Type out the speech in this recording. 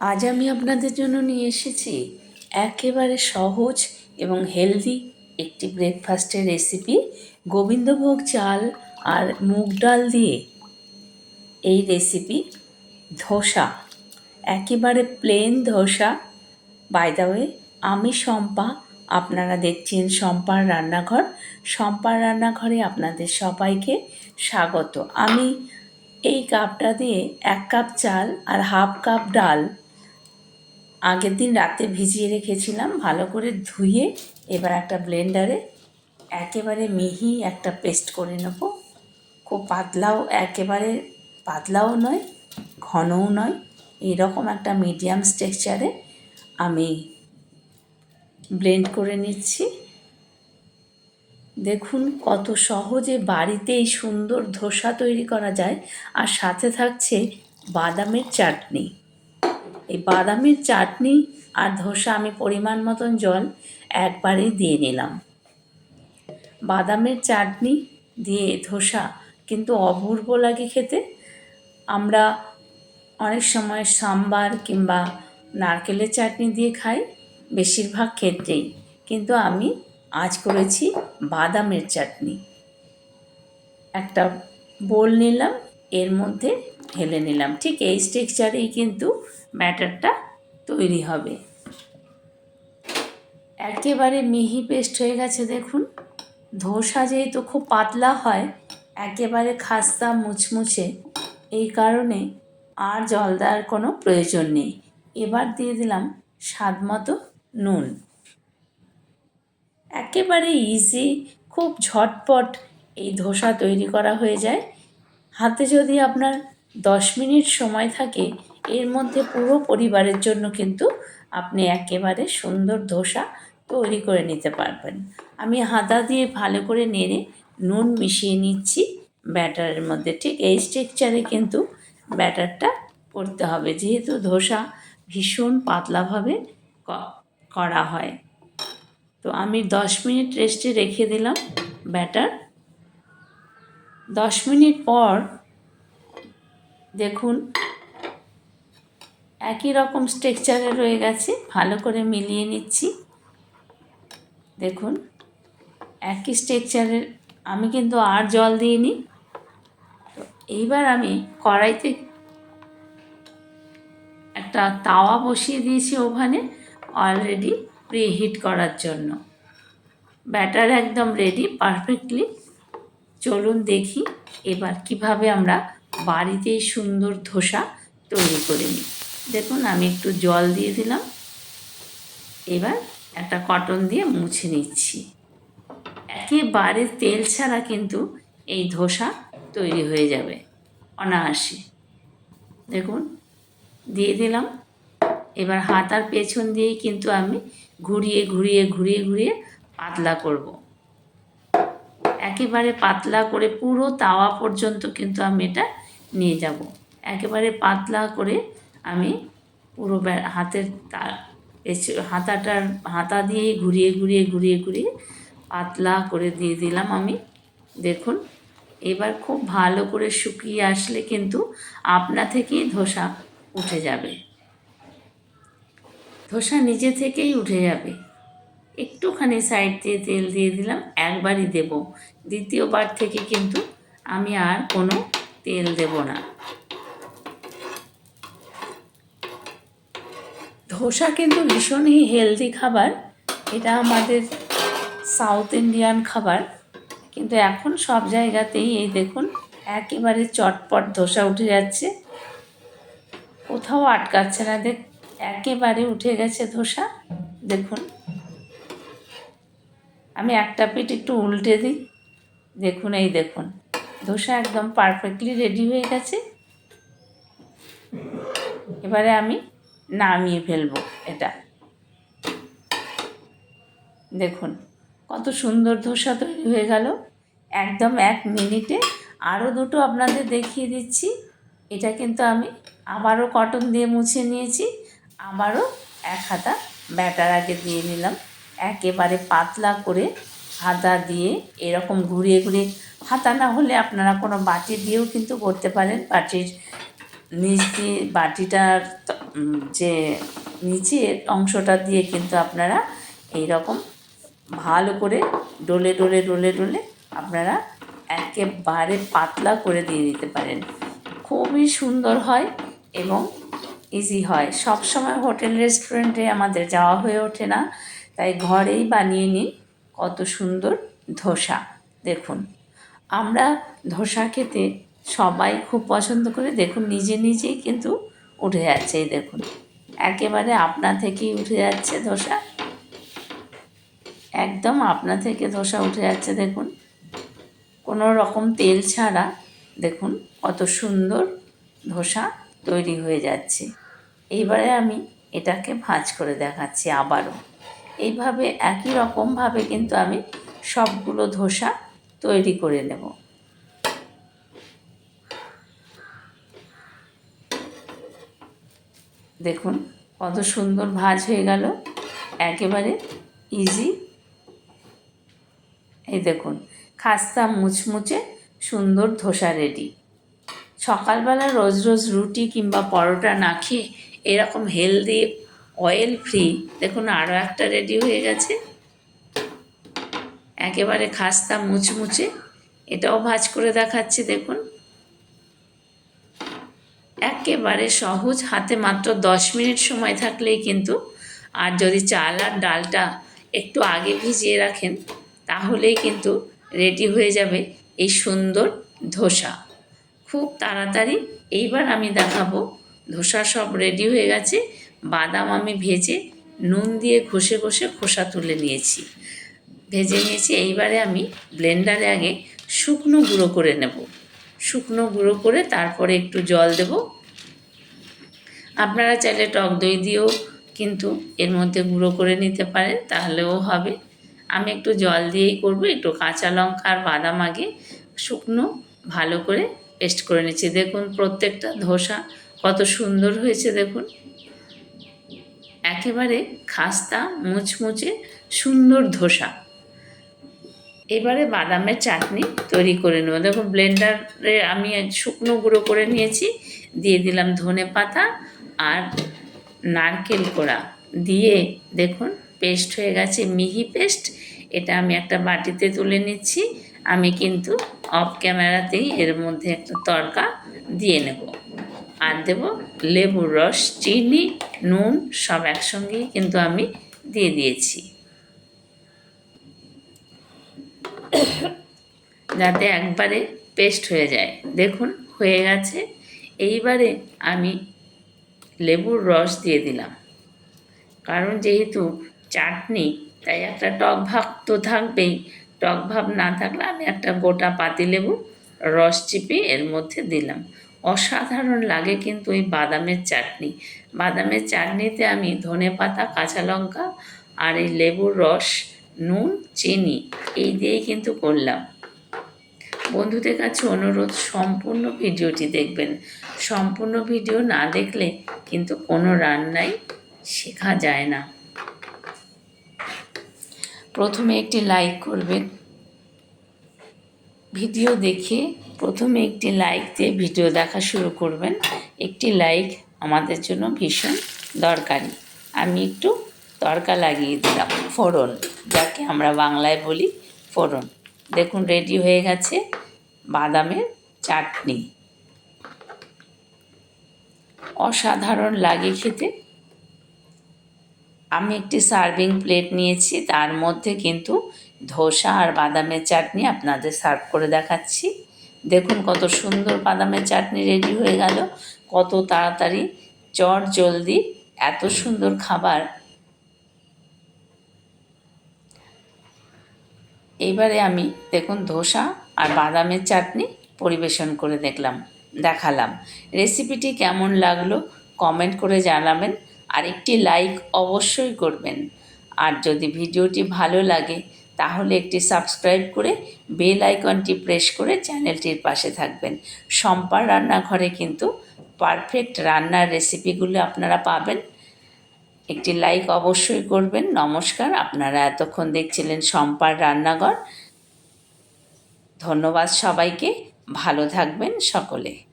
আজ আমি আপনাদের জন্য নিয়ে এসেছি একেবারে সহজ এবং হেলদি একটি ব্রেকফাস্টের রেসিপি গোবিন্দভোগ চাল আর মুগ ডাল দিয়ে। এই রেসিপি ধোসা, একেবারে প্লেন ধোসা। বাই ওয়ে আমি শম্পা, আপনারা দেখছেন শম্পার রান্নাঘর। শম্পার রান্নাঘরে আপনাদের সবাইকে স্বাগত। আমি এই কাপটা দিয়ে এক কাপ চাল আর হাফ কাপ ডাল আগের দিন রাতে ভিজিয়ে রেখেছিলাম, ভালো করে ধুয়ে এবার একটা ব্লেন্ডারে একেবারে মিহি একটা পেস্ট করে নেব। খুব পাতলাও, একেবারে পাতলাও নয়, ঘনও নয়, এরকম একটা মিডিয়াম স্ট্রেকচারে আমি ব্লেন্ড করে নিচ্ছি। দেখুন কত সহজে বাড়িতেই সুন্দর ধোসা তৈরি করা যায়, আর সাথে থাকছে বাদামের চাটনি। এই বাদামের চাটনি আর ধোসা আমি পরিমাণ মতন জল একবারেই দিয়ে নিলাম। বাদামের চাটনি দিয়ে ধোসা কিন্তু অপূর্ব লাগে খেতে। আমরা অনেক সময় সাম্বার কিংবা নারকেলের চাটনি দিয়ে খাই, বেশিরভাগ ক্ষেত্রেই। কিন্তু আমি আজ করেছি বাদামের চাটনি। একটা বোল নিলাম, এর মধ্যে ঢেলে নিলাম। ঠিক এই স্ট্রাকচারেই কিন্তু ব্যাটারটা তৈরি হবে। একেবারে মিহি পেস্ট হয়ে গেছে দেখুন। ধোসা যেহেতু খুব পাতলা হয়, একেবারে খাস্তা মুচমুচে, এই কারণে আর জল দেওয়ার কোনো প্রয়োজন নেই। এবার দিয়ে দিলাম স্বাদ মতো নুন। একেবারে ইজি খুব ঝটপট এই ধোসা তৈরি করা হয়ে যায়। হাতে যদি আপনার দশ মিনিট সময় থাকে, এর মধ্যে পুরো পরিবারের জন্য কিন্তু আপনি একেবারে সুন্দর ধোসা তৈরি করে নিতে পারবেন। আমি হাতা দিয়ে ভালো করে নেড়ে নুন মিশিয়ে নিচ্ছি। ব্যাটারের মধ্যে ঠিক এই স্ট্রাকচারে কিন্তু ব্যাটারটা করতে হবে। যেহেতু ধোসা ভীষণ পাতলাভাবে করা হয়। তো আমি দশ মিনিট রেস্টে রেখে দিলাম ব্যাটার। দশ মিনিট পর দেখুন, একই রকম স্ট্রেকচারে রয়ে গেছে। ভালো করে মিলিয়ে নিচ্ছি। দেখুন, একই স্ট্রাকচারের, আমি কিন্তু আর জল দিইনি। তো এইবার আমি কড়াইতে একটা তাওয়া বসিয়ে দিয়েছি ওখানে অলরেডি প্রিহিট করার জন্য। ব্যাটার একদম রেডি, পারফেক্টলি। চলুন দেখি এবার কীভাবে আমরা বাড়িতেই সুন্দর ধোসা তৈরি করে নিই। দেখুন, আমি একটু জল দিয়ে দিলাম। এবার একটা কটন দিয়ে মুছে নিচ্ছি। একেবারে তেল ছাড়া কিন্তু এই ধোসা তৈরি হয়ে যাবে অনায়াসে। দেখুন, দিয়ে দিলাম। এবার হাতার পেছন দিয়েই কিন্তু আমি ঘুরিয়ে ঘুরিয়ে ঘুরিয়ে ঘুরিয়ে পাতলা করব। একেবারে পাতলা করে পুরো তাওয়া পর্যন্ত কিন্তু আমি এটা নিয়ে যাব। একেবারে পাতলা করে আমি পুরো হাতের হাতাটার, হাতা দিয়েই ঘুরিয়ে ঘুরিয়ে ঘুরিয়ে ঘুরিয়ে পাতলা করে দিয়ে দিলাম আমি। দেখুন, এবার খুব ভালো করে শুকিয়ে আসলে কিন্তু আপনা থেকেই ধোসা উঠে যাবে। ধোসা নিজে থেকেই উঠে যাবে। একটুখানি সাইড দিয়ে তেল দিয়ে দিলাম, একবারই দেব। দ্বিতীয়বার থেকে কিন্তু আমি আর কোনো তেল দেব না। ধোসা কিন্তু ভীষণই হেলদি খাবার। এটা আমাদের সাউথ ইন্ডিয়ান খাবার। কিন্তু এখন সব জায়গাতেই এই দেখুন, একেবারে চটপট ধোসা উঠে যাচ্ছে। কোথাও আটকাচ্ছে না দেখ, একেবারে উঠে গেছে ধোসা। দেখুন। আমি একটা পিঠ একটু উল্টে দিই। দেখুন, এই দেখুন। ধোসা একদম পারফেক্টলি রেডি হয়ে গেছে। এবারে আমি নামিয়ে ফেলব এটা। দেখুন, কত সুন্দর ধোসা তৈরি হয়ে গেল। একদম এক মিনিটে আরও দুটো আপনাদের দেখিয়ে দিচ্ছি। এটা কিন্তু আমি আবারও কটন দিয়ে মুছে নিয়েছি। আবারও এক হাতা ব্যাটার আগে দিয়ে নিলাম। একেবারে পাতলা করে হাতা দিয়ে এরকম ঘুরিয়ে ঘুরিয়ে হাতা না হলে আপনারা কোনো বাটি দিয়েও কিন্তু করতে পারেন। বাটির নিচ দিয়ে, বাটিটার যে নিচের অংশটা দিয়ে কিন্তু আপনারা এই রকম ভালো করে ডলে ডলে ডলে ডলে আপনারা একেবারে পাতলা করে দিয়ে দিতে পারেন। খুবই সুন্দর হয় এবং ইজি হয়। সব সময় হোটেল, রেস্টুরেন্টে আমাদের যাওয়া হয়ে ওঠে না। তাই ঘরেই বানিয়ে নিন। কত সুন্দর ধোসা। দেখুন, আমরা ধোসা খেতে সবাই খুব পছন্দ করে। দেখুন, নিজে নিজেই কিন্তু উঠে যাচ্ছে, এই দেখুন। একেবারে আপনা থেকেই উঠে যাচ্ছে ধোসা। একদম আপনা থেকে ধোসা উঠে যাচ্ছে, দেখুন। কোনো রকম তেল ছাড়া, দেখুন, কত সুন্দর ধোসা তৈরি হয়ে যাচ্ছে। এইবারে আমি এটাকে ভাঁজ করে দেখাচ্ছি আবারও। এইভাবে একই রকমভাবে কিন্তু আমি সবগুলো ধোসা তৈরি করে নেব। দেখুন কত সুন্দর ভাজ হয়ে গেল। একেবারে ইজি এই দেখুন, খাস্তা মুচমুচে সুন্দর ধোসা রেডি সকালবেলা রোজ রোজ রুটি কিংবা পরোটা না খেয়ে এরকম হেলদি অয়েল ফ্রি দেখুন আরও একটা রেডি হয়ে গেছে। একেবারে খাস্তা মুচমুচে। এটাও ভাজ করে দেখাচ্ছি, দেখুন। একেবারে সহজ, হাতে মাত্র দশ মিনিট সময় থাকলেই কিন্তু আর যদি চাল আর ডালটা একটু আগে ভিজিয়ে রাখেন, তাহলেই কিন্তু রেডি হয়ে যাবে এই সুন্দর ধোসা। খুব তাড়াতাড়ি এইবার আমি দেখাবো, ধোসা সব রেডি হয়ে গেছে। বাদাম আমি ভেজে নুন দিয়ে ঘষে ঘষে খোসা তুলে নিয়েছি। ভেজে নিয়েছি, এইবারে আমি ব্লেন্ডারে আগে শুকনো গুঁড়ো করে নেব। শুকনো গুঁড়ো করে তারপরে একটু জল দেব। আপনারা চাইলে টক দই দিয়েও কিন্তু এর মধ্যে গুঁড়ো করে নিতে পারেন, তাহলেও হবে। আমি একটু জল দিয়েই করব, একটু কাঁচা লঙ্কা আর বাদাম আগে শুকনো ভালো করে পেস্ট করে নিচ্ছি। দেখুন প্রত্যেকটা ধোসা কত সুন্দর হয়েছে, দেখুন। একেবারে খাস্তা, মুচমুচে, সুন্দর ধোসা। এবারে বাদামের চাটনি তৈরি করে নেব। দেখুন, ব্লেন্ডারে আমি শুকনো গুঁড়ো করে নিয়েছি, দিয়ে দিলাম ধনে পাতা আর নারকেল কোড়া। দিয়ে দেখুন, পেস্ট হয়ে গেছে, মিহি পেস্ট। এটা আমি একটা বাটিতে তুলে নিচ্ছি। আমি কিন্তু অফ ক্যামেরাতেই এর মধ্যে একটা তরকা দিয়ে নেব। আর দেব লেবুর রস, চিনি, নুন, সব একসঙ্গেই কিন্তু আমি দিয়ে দিয়েছি। যাতে একবারে পেস্ট হয়ে যায়। দেখুন, হয়ে গেছে। এইবারে আমি লেবুর রস দিয়ে দিলাম। কারণ যেহেতু চাটনি, তাই একটা টক ভাব তো থাকবেই। টক ভাব না থাকলে আমি একটা গোটা পাতি পাতিলেবু রস চিপে এর মধ্যে দিলাম। অসাধারণ লাগে কিন্তু ওই বাদামের চাটনি। বাদামের চাটনিতে আমি ধনে পাতা, কাঁচা লঙ্কা আর এই লেবুর রস, নুন, চিনি এই দিয়েই কিন্তু করলাম। বন্ধুদের কাছে অনুরোধ, সম্পূর্ণ ভিডিওটি দেখবেন। সম্পূর্ণ ভিডিও না দেখলে কিন্তু কোনো রান্নাই শেখা যায় না। প্রথমে একটি লাইক করবেন। ভিডিও দেখে প্রথমে একটি লাইক দিয়ে ভিডিও দেখা শুরু করবেন। একটি লাইক আমাদের জন্য ভীষণ দরকারি। আমি একটু তড়কা লাগিয়ে দিলাম, ফোড়ন, যাকে আমরা বাংলায় বলি ফোড়ন। দেখুন রেডি হয়ে গেছে বাদামের চাটনি। অসাধারণ লাগে খেতে। আমি একটি সার্ভিং প্লেট নিয়েছি, তার মধ্যে কিন্তু ধোসা আর বাদামের চাটনি আপনাদের সার্ভ করে দেখাচ্ছি। দেখুন কত সুন্দর বাদামের চাটনি রেডি হয়ে গেল, কত তাড়াতাড়ি, চট জলদি, এত সুন্দর খাবার। এইবারে আমি দেখুন ধোসা আর বাদামের চাটনি পরিবেশন করে দেখলাম, দেখালাম। রেসিপিটি কেমন লাগল কমেন্ট করে জানাবেন। আর একটি লাইক অবশ্যই করবেন। আর যদি ভিডিওটি ভালো লাগে, তাহলে একটি সাবস্ক্রাইব করে বেল আইকনটি প্রেস করে চ্যানেলটির পাশে থাকবেন। সম্পার রান্নাঘরে কিন্তু পারফেক্ট রান্নার রেসিপিগুলো আপনারা পাবেন। একটি লাইক অবশ্যই করবেন। নমস্কার, আপনারা এতক্ষণ দেখছিলেন সম্পার রান্নাঘর। ধন্যবাদ সবাইকে। ভালো থাকবেন সকলে।